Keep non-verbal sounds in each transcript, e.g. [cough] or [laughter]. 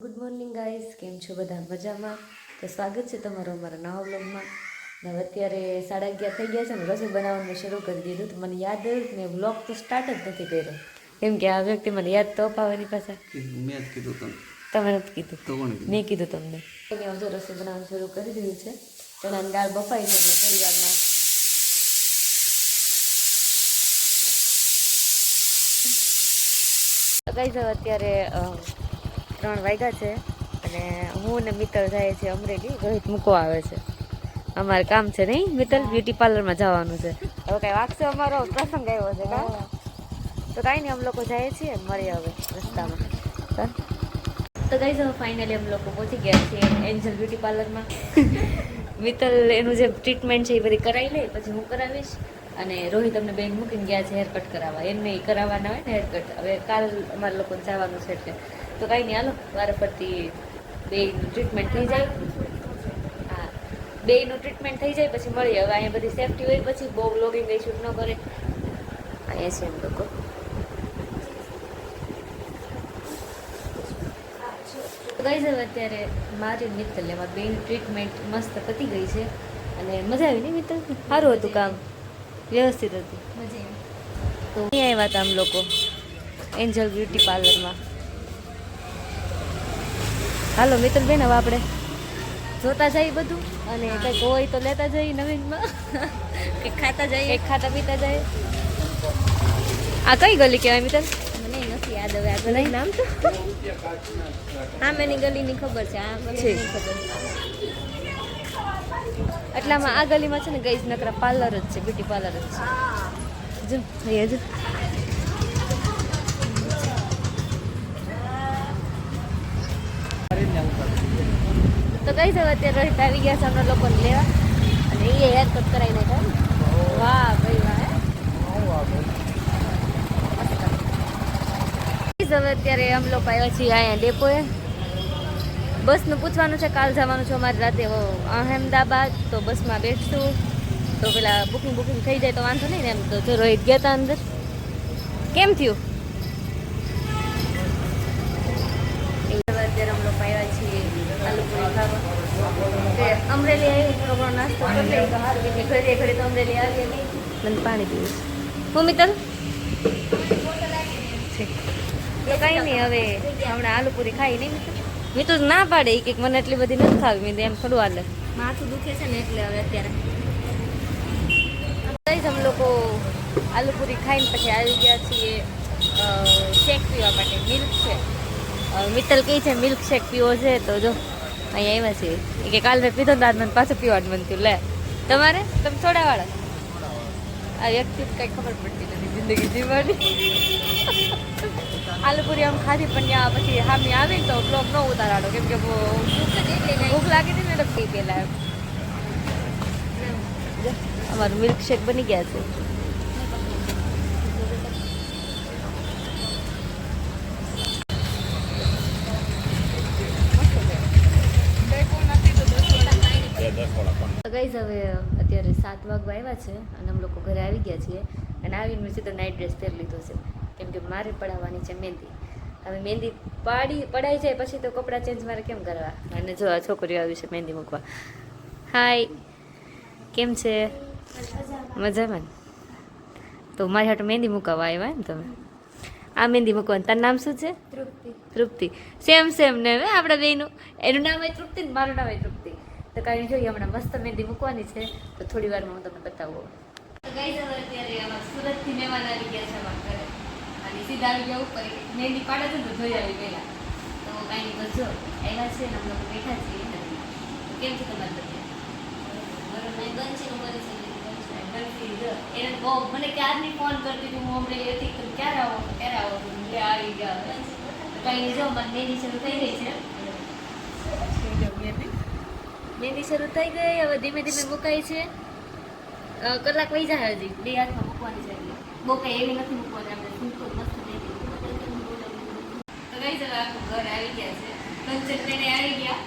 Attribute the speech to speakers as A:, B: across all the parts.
A: Good morning guys કેમ છો બધા? મજામાં? તો સ્વાગત છે તમારું અમારા નવા બ્લોગમાં ને અત્યારે સાડા અગિયાર થઈ ગયા છે ને રસોઈ બનાવવાનું શરૂ કરી દીધું. તો મને યાદ આવ્યું મેં બ્લોગ તો સ્ટાર્ટ જ નથી કર્યો. કેમ કે આ વ્યક્તિ મને યાદ તો અપાવવાની પાછા.
B: કીધું મેં કીધું તમને
A: તમે નથી કીધું.
B: તો
A: મેં કીધું તમને. મેં હવે રસોઈ બનાવવાનું શરૂ કરી દીધું છે. ચણાની દાળ બફાઈ છે થોડી વારમાં અત્યારે ત્રણ વાગ્યા છે અને હું ને મિત્તલ જાય છે અમરેલી. રોહિત મૂકવા આવે છે. અમારે કામ છે નહીં? મિત્તલ બ્યુટી પાર્લરમાં જવાનું છે. હવે કાંઈ વાગશે અમારો? પ્રસંગ આવ્યો છે કા? તો કાંઈ નહીં અમે લોકો જઈએ છીએ. મળીએ હવે રસ્તામાં. તો ગાઈઝ હવે ફાઇનલી અમે લોકો પહોંચી ગયા છીએ એન્જલ બ્યુટી પાર્લરમાં મિત્તલ એનું જે ટ્રીટમેન્ટ છે એ બધી કરાવી લે પછી હું કરાવીશ. અને રોહિત અમને બેન મૂકીને ગયા છે હેરકટ કરાવવા. એમને કરાવવાના હોય ને હેરકટ હવે કાલ અમારે લોકોને જવાનું છે એટલે તો કાંઈ નહીં હાલો. પરથી બેયનું ટ્રીટમેન્ટ થઈ જાય. હા. બેયનું ટ્રીટમેન્ટ થઈ જાય પછી મળીએ. હવે અહીંયા બધી સેફટી હોય પછી બહુ લોગિંગ ગઈ શૂટ ન કરે. અહીંયા છે એમ લોકો. ગઈ હવે અત્યારે મારી મિત્તલ એમાં બેન ટ્રીટમેન્ટ મસ્ત પતી ગઈ છે. અને મજા આવી ને મિત્તલ? સારું હતું કામ. વ્યવસ્થિત હતું. તો અહીં આવ્યા હતા આમ લોકો. એન્જલ બ્યુટી પાર્લરમાં હાલો મિત્ર બેન હવે આપણે જોતા જઈએ બધું. અને કંઈક હોય તો લેતા જઈએ નવીનમાં. કંઈક ખાતા જઈએ. ખાતા પીતા જઈએ. આ કઈ ગલી કહેવાય મિત્ર
C: મને નથી યાદ હવે આ ગલી નામ તો. હા મને ગલીની ખબર છે આ મને ખબર.
A: એટલામાં આ ગલીમાં છે ને ગઈ નકરા પાર્લર જ છે બ્યુટી પાર્લર જ છે. જો અહીંયા જો. કઈ છે, અત્યારે રોહિત આવી ગયા છે અમને લોકોને લેવા. અને એ હેર કટ કરાવી નાખ્યા વાહ, ભાઈ વાહ હવે અત્યારે અમે લોકો આવ્યા છીએ અહીંયા ડેપોએ. બસનું પૂછવાનું છે, કાલ જવાનું છે અમારે રાતે. અહેમદાબાદ, તો બસમાં બેઠશું તો પેલા બુકિંગ બુકિંગ થઈ જાય તો વાંધો નહીં ને એમ. તો જો રોહિત ગયા હતા અંદર. કેમ થયું? અત્યારે અમે લોકો આવ્યા છીએ આલુપુરી ખાવા અમરેલી આવી થોડો ઘણો નાસ્તો કરી લઈએ. તો સારું એટલે ઘરે ઘરે તો અમરેલી આવીએ નહીં. મને પાણી પીવું હું મિત્તલ તો કાંઈ નહીં હવે હમણાં આલુપુરી ખાઈ નહીં મેં તો. ના પાડે કે મને એટલી બધી નથી ખાવી મેં એમ થોડું હાલે
C: માથું દુખે છે ને એટલે હવે અત્યારે.
A: કઈ અમે લોકો આલુપુરી ખાઈને પછી આવી ગયા છીએ શેક પીવા માટે. Milk shake. મિત્તલ કહે છે મિલ્ક શેક પીવો છે તો જો. અહીંયા આવ્યા એ કે કાલે પીધો ને મને પાછું પીવાનું થયું. લે, તમારે? તમે થોડા વાળા આ વ્યક્તિ કંઈ ખબર પડતી નથી જિંદગી જીવવાની. [laughs] આલુપુરી આમ ખાધી, પણ ત્યાં પછી હામી આવી તો બ્લોગ ન ઉતારાડો. કેમ કે ભૂખ લાગી હતી ને એટલે પી પેલા એમ. અમારું મિલ્કશેક બની ગયા છે. ગઈઝ હવે અત્યારે સાત વાગવા આવ્યા છે અને અમે લોકો ઘરે આવી ગયા છીએ. અને આવીને મેં સીધો નાઇટ ડ્રેસ પહેરી લીધો છે. કેમ કે મારે પડાવવાની છે મહેંદી. હવે મહેંદી પાડી પડાઈ જાય પછી તો કપડાં ચેન્જ મારે કેમ કરવા? અને જો આ છોકરીઓ આવી છે મહેંદી મૂકવા. હાય કેમ છે? મજામાં ને? તો મારી હાટ મહેંદી મૂકવા આવ્યા એમ તમે? આ મહેંદી મૂકવાનું. તારું નામ શું છે?
C: તૃપ્તિ.
A: તૃપ્તિ. સેમ સેમ ને હવે આપણા બેનું એનું નામ હોય તૃપ્તિ ને મારું નામ હોય તૃપ્તિ. તો કાંઈ જોઈએ, હમણાં મસ્ત મહેંદી મૂકવાની છે. તો થોડી વારમાં હું તમને બતાવું. તો ગઈ જવા અત્યારે આમાં સુરતથી મહેમાન આવી ગયા છે અમારા ઘરે. અને સીધા આવી ગયા ઉપર. મહેંદી પાડે છે તો જોઈ આવી ગયેલા. તો કાંઈ નહીં, બસ જો આવ્યા છે અમે લોકો બેઠા છીએ કેમ છે તમારે બધા?
C: મેં ગન છે ઉંમર છે એટલે.
A: એને બહુ, મને ક્યારની ફોન કરતી હું હમણાં હતી ક્યારે આવો? ક્યારે આવો? તો હું, લે, આવી ગયા. કઈ નહીં, જો મારી મહેંદી શરૂ થઈ ગઈ છે. મહેંદી શરૂ થઈ ગઈ હવે ધીમે ધીમે મુકાય છે. કલાક વહી જાય હજી. બે હાથમાં મૂકવાની છે કઈ એવી નથી મૂકવાની આપણે સિમ્પલ મસ્ત તો કઈ જરા આખું ઘર આવી ગયા છે. કંચન બેને આવી ગયા.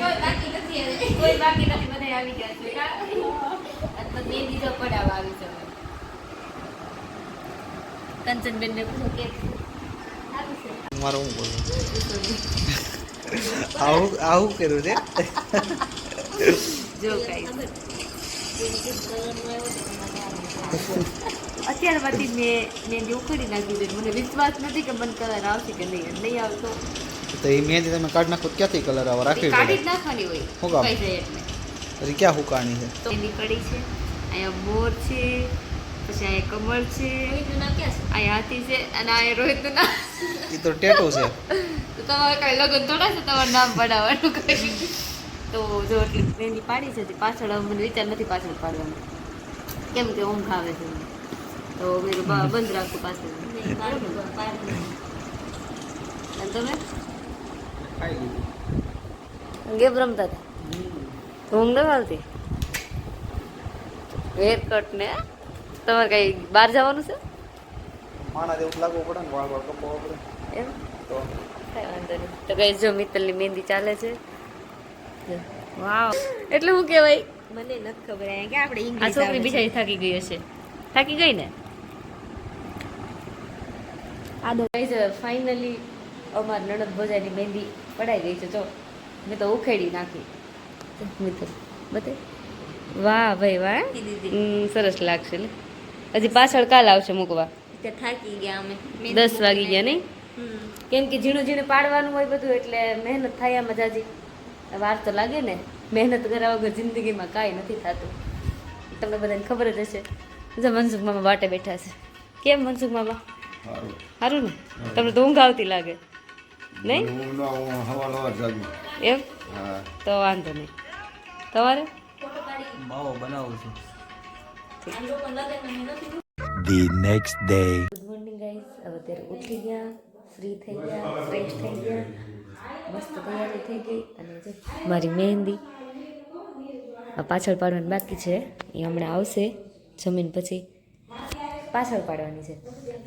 C: કોઈ બાકી નથી
A: કોઈ બાકી નથી બધા આવી ગયા છે? અથવા મહેંદી જો પડાવવા આવી છે હવે. કંચનબેનને પૂછો કે સારું છે
B: બોલું? આવું આવું કર્યું છે.
A: જો અત્યાર અત્યારમાંથી મેં મહેંદી ઉખડી નાખી છે મને વિશ્વાસ નથી કે મને કલર આવશે કે નહીં નહીં આવતો.
B: તો એ મહેંદી તમે કાઢ નાખો ક્યાંથી કલર આવો? રાખ્યો
A: કાઢી
B: પડે.
A: જ નાખવાની હોય? સુકાઈ જાય એટલે.
B: પછી ક્યાં હુકાણી છે?
A: તો એની કડી છે અહીંયા મોર છે પછી અહીંયા કમળ છે અહીંયા હાથી છે અને અહીંયા રોહિતનું નામ
B: એ તો ટેટો છે. [laughs]
A: તો તમારે કાંઈ લગ્ન થોડા છે તમારું નામ પડાવવાનું કઈ. તો જો એટલી મહેંદી પાડી છે પાછળ મને વિચાર નથી પાછળ પાડવાનો. કેમ કે ઊંઘ આવે છે. તો મેં બંધ રાખું પાછળ. તમે? ગેમ રમતા હતા? ઊંઘ ન આવતી? હેર કટ ને? તમારે કઈ બહાર જવાનું છે?
B: માણા જેવું લાગવું પડે ને વાળ વાળ કપાવવા પડે.
A: એમ?
B: તો
A: કઈ વાંધો નહીં. તો કઈ જો મિત્તલની મહેંદી ચાલે છે. વાવ. એટલે હું કહેવાય
C: મને નથી ખબર કે આપણે
A: આ છોકરી બિચારી થાકી ગઈ હશે. થાકી ગઈ ને? આ દો ગાઈઝ ફાઇનલી અમાર નણદ ભોજાની મહેંદી પડાઈ ગઈ છે. જો મેં તો ઉખેડી નાખી. મિત્ર બતે વાહ ભાઈ વાહ સરસ લાગશે ને? હજી પાછળ કાલ આવશે મૂકવા.
C: થાકી ગયા અમે.
A: દસ વાગી ગયા નહીં. કેમ કે ઝીણું ઝીણું પાડવાનું હોય બધું એટલે મહેનત થાય આ મજાજી વાર તો લાગે ને મહેનત કર્યા વગર જિંદગીમાં કાંઈ નથી થતું. તમને બધાને ખબર જ હશે. જો મનસુખ મામા વાટે બેઠા છે. કેમ મનસુખ મામા? સારું ને? તમને તો ઊંઘ આવતી લાગે. નહીં? એમ? તો વાંધો નહીં. તમારે?
B: માવો બનાવું છું.
D: The next day.
A: Good morning guys હવે અત્યારે ઉઠી ગયા. ફ્રી થઈ ગયા ફ્રેશ થઈ ગયા. મસ્ત તૈયારી થઈ ગઈ અને મારી મહેંદી પાછળ પાડવાની બાકી છે, એ હમણાં આવશે જમીન પછી પાછળ પાડવાની છે.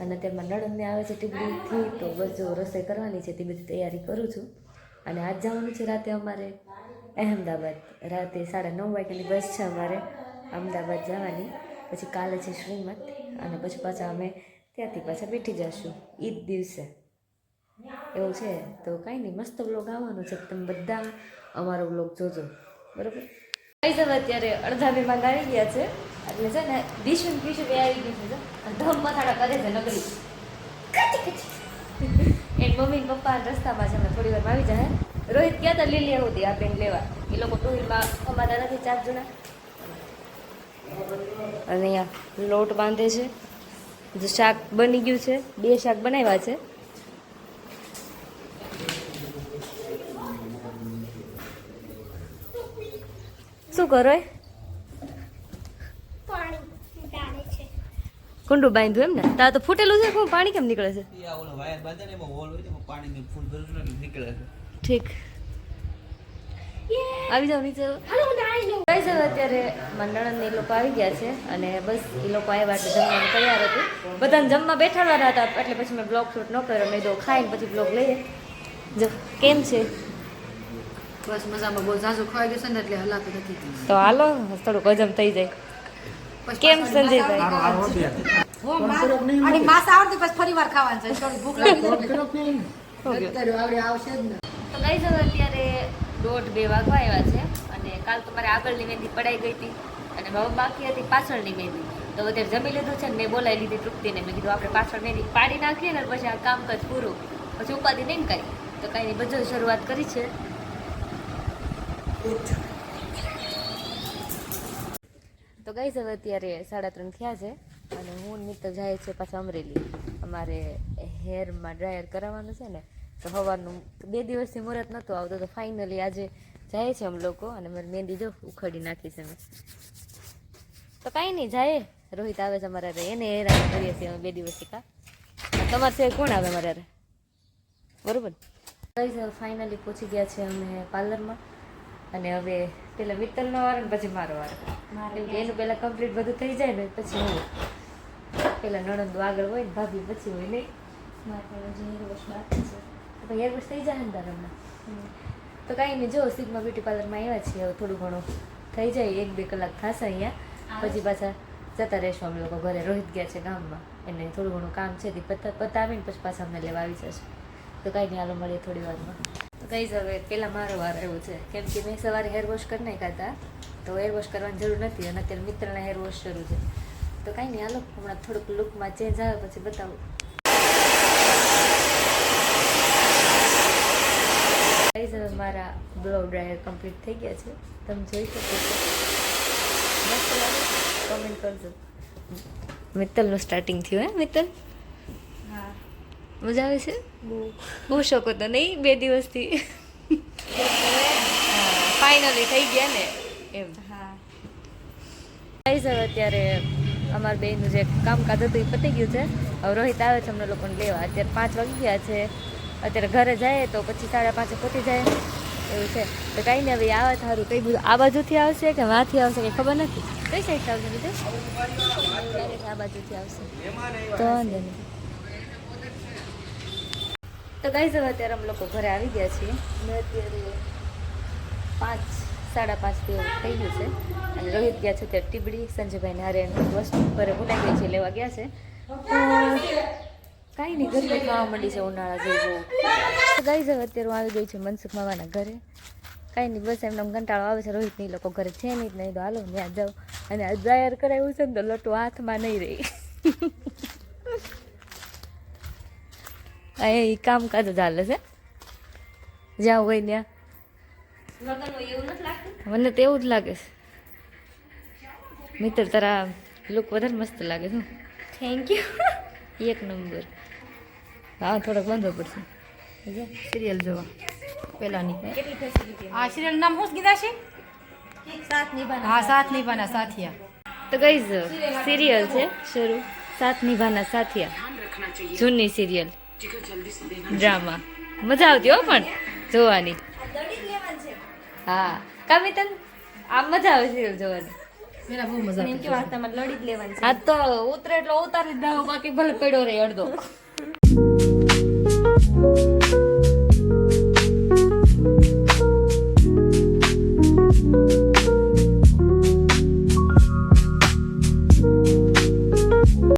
A: અને તેમાં નણંદને આવે છે ટીબડીથી, તો જો રસોઈ કરવાની છે તે બધી તૈયારી કરું છું. અને આજ જવાનું છે રાતે અમારે અહેમદાબાદ. રાતે સાડા નવ વાગ્યાની બસ છે અમારે અમદાવાદ જવાની. પછી કાલે છે શ્રીમત અને પછી પાછા અમે ત્યાંથી પાછા બેઠી જશું. ઈદ દિવસે. એવું છે? તો કાંઈ નહીં, મસ્ત બ્લોગ આવવાનો છે. તમે બધા અમારો બ્લોગ જોજો. બરોબર? કઈ હવે અત્યારે અડધા મહેમાન આવી ગયા છે. એટલે છે ને, દિશુન પીશું બે આવી ગયું છે. ધમ મથાડા કરે છે નગરી એની મમ્મી પપ્પા રસ્તામાં છે અમે થોડી વારમાં આવી જાય રોહિત ક્યાં તો લીલી હતી આ પેન લેવા. એ લોકો ટુ વ્હીલમાં અમારા નથી ચાર જણા. અને અહીંયા લોટ બાંધે છે. જે શાક બની ગયું છે. બે શાક બનાવ્યા છે. શું કરો એ? કુંડું બાંધ્યું એમ ને? તા તો ફૂટેલું છે શું પાણી કેમ નીકળે છે?
B: એ આ ઓલો વાયર બાંધે ને એમાં હોલ હોય ને એમાં પાણીની ફૂલ ભરું છું ને એટલે નીકળે છે.
A: ઠીક. આવી જાવ નીચે. કઈ જાવ અત્યારે મંડળન એ લોકો આવી ગયા છે અને બસ એ લોકો આવ્યા એટલે જમવાનું તૈયાર હતું. બધાને જમવા બેઠાડવાના હતા એટલે પછી મેં બ્લોગ શૂટ ન કર્યો. મેં તો ખાઈને પછી બ્લોગ લઈએ. જો કેમ છે?
E: બસ મજામાં બહુ ઝાઝુ ખવાઈ ગયું છે ને એટલે હલાતું નથી.
A: તો હાલો થોડુંક હજમ થઈ જાય. કેમ સંજયભાઈ
E: માસ આવડતી પછી ફરી વાર ખાવાનું છે. થોડી ભૂખ લાગી આવડે આવશે જ ને.
A: તો ગઈ હવે અત્યારે દોઢ બે વાગવા આવ્યા છે અને કાલ તો મારે આગળની મહેંદી પડાઈ ગઈ હતી અને હવે બાકી હતી પાછળની મહેંદી. તો અત્યારે જમી લીધું છે ને મેં બોલાવી લીધી તૃપ્તિને. મેં કીધું આપણે પાછળ મહેંદી પાડી નાખીએ ને પછી આ કામકાજ પૂરું. પછી ઉપાધિ નહીં કરી તો કાંઈ નહીં બધું શરૂઆત કરી છે. તો ગઈ હવે અત્યારે સાડા ત્રણ થયા છે અને હું મિત્ર જાય છે પાછા અમરેલી. અમારે હેરમાં ડ્રાયર કરાવવાનું છે ને, તો સવારનું બે દિવસથી મુહૂર્ત નહોતું આવતું, તો ફાઇનલી આજે જાય છે અમે લોકો અને મારી મહેંદી જો ઉખડી નાખી છે મેં તો કાંઈ નહીં, જાય. રોહિત આવે છે અમારા. એને હેરાન કરીએ છીએ અમે બે દિવસથી કા. તમારે સિવાય કોણ આવે હારે? બરોબર. ફાઇનલી પહોંચી ગયા છે અમે પાર્લરમાં. અને હવે પેલા મિત્તલનો વારો ને પછી મારો વારો. કેમ કે એનું પહેલાં કમ્પ્લીટ બધું થઈ જાય ને પછી હું પેલા નણંદ આગળ હોય ને ભાભી પછી હોય નહીં તો હેર વોશ થઈ જાય ને તાર હમણાં? તો કાંઈ નહીં જો સિગ્મા બ્યુટી પાર્લરમાં આવ્યા છીએ હવે થોડું ઘણું થઈ જાય એક બે કલાક થશે અહીંયા. પછી પાછા જતા રહેશું અમે લોકો ઘરે. રોહિત ગયા છે ગામમાં. એને થોડું ઘણું કામ છે તે પતા પતાવીને પછી પાછા અમને લેવા આવી જશે. તો કાંઈ નહીં હાલો મળીએ થોડી વારમાં. તો કઈ હવે પહેલાં મારો વાર આવ્યો છે. કેમ કે મેં સવારે હેર વોશ કરી નાખ્યા હતા. તો હેર વોશ કરવાની જરૂર નથી અને અત્યારે મિત્રના હેર વોશ શરૂ છે. તો કાંઈ નહીં, હાલો, હમણાં થોડુંક લુકમાં ચેન્જ આવે પછી બતાવું. ગાઈઝ હવે મારા બ્લો ડ્રાયર કમ્પ્લીટ થઈ ગયા છે. તમે જોઈ શકો છો. મસ્ત કોમેન્ટ કરજો. મિત્તલનું સ્ટાર્ટિંગ થયું, હે, મિત્તલ? મજા આવે છે? બહુ. શોખ તો નહીં? બે દિવસથી. ફાઇનલી થઈ ગયા ને એમ. હા. હવે અત્યારે અમારા બેનનું જે કામકાજ હતું એ પતી ગયું છે. હવે રોહિત આવે છે અમને લોકોને લેવા. અત્યારે પાંચ વાગી ગયા છે. અત્યારે ઘરે જાય તો પછી સાડા પાંચે પહોંચી જાય. એવું છે. તો કાંઈ નહીં હવે આવે સારું. કઈ બધું આ બાજુથી આવશે કે વાંથી આવશે કંઈ ખબર નથી? કઈ સાઈડ આવશે બીજું? આ બાજુથી આવશે. તો વાંધો નહીં. તો ગાઈઝ હવે અત્યારે અમે લોકો ઘરે આવી ગયા છીએ. મેં અત્યારે પાંચ, સાડા પાંચ દિવસ થઈ ગયું છે. અને રોહિત ગયા છે ત્યારે ટીબડી સંજયભાઈને હારે વસ્તુ ઘરે ભૂલાઈ ગઈ છે, લેવા ગયા છે. કાંઈ નહીં ગરમી ખાવા માંડી છે, ઉનાળા જેવું. તો ગાઈઝ હવે અત્યારે હું આવી ગઈ છું મનસુખ મામાના ઘરે. કાંઈ નહીં, બસ એમને કંટાળો આવે છે, રોહિત નહીં લોકો ઘરે છે નહીં નહીં તો હાલો ત્યાં જાઉં. અને ડ્રાયર કરાવ્યું છે ને, તો લોટો હાથમાં નહીં રહી. અહીંયા એ કામકાજ ચાલે છે જ્યાં હોય ત્યાં મને તો એવું જ લાગે છે મિત્ર તારા લુક વધારે મસ્ત લાગે છે
C: થેન્ક યુ
A: એક નંબર હા થોડોક વાંધો પડશે સિરિયલ જોવા પેલાની
E: આ સિરિયલ નામ શું કીધા છે
C: સાત નિભાના
E: હા સાથ નિભાના સાથિયા
A: તો ગઈ સિરિયલ છે શરૂ સાત નિભાના સાથિયા જૂની સિરિયલ ડ્રામા. મજા આવતી હો પણ જોવાની. હા. કામિતન આમ મજા આવે છે જોવાની.
C: મેરા લડી જ લેવાની
A: હા તો ઉતરે એટલે ઉતારી જ બાકી ભલે પડ્યો રે અડધો.